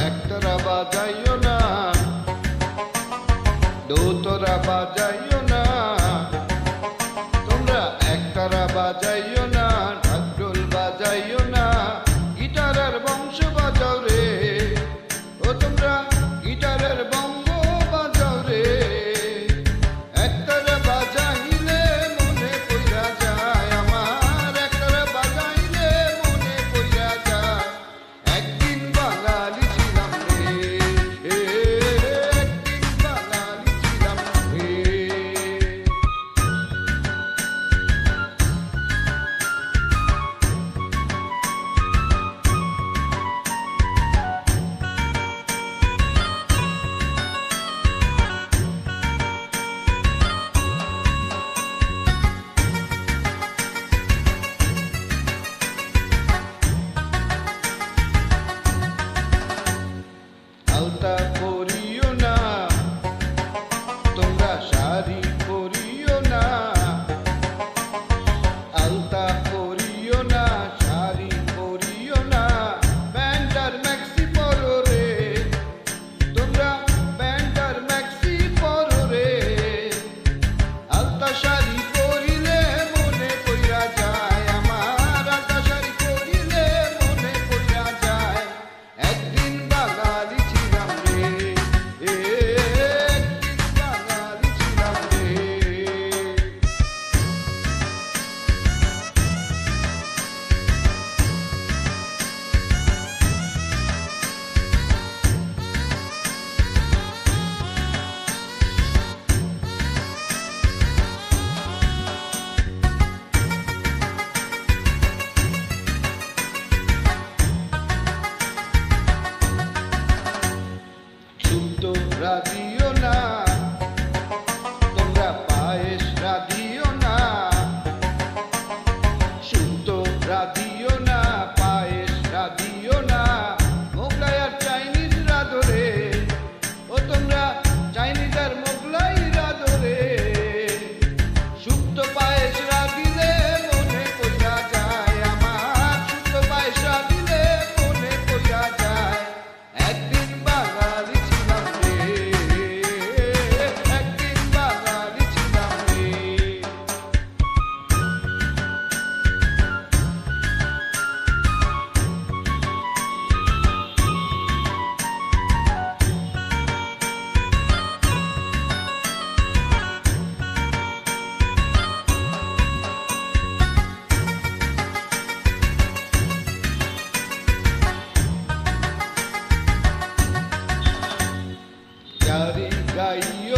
একটা বাজাইও না দুতরা বাজাইও out of Carigaia.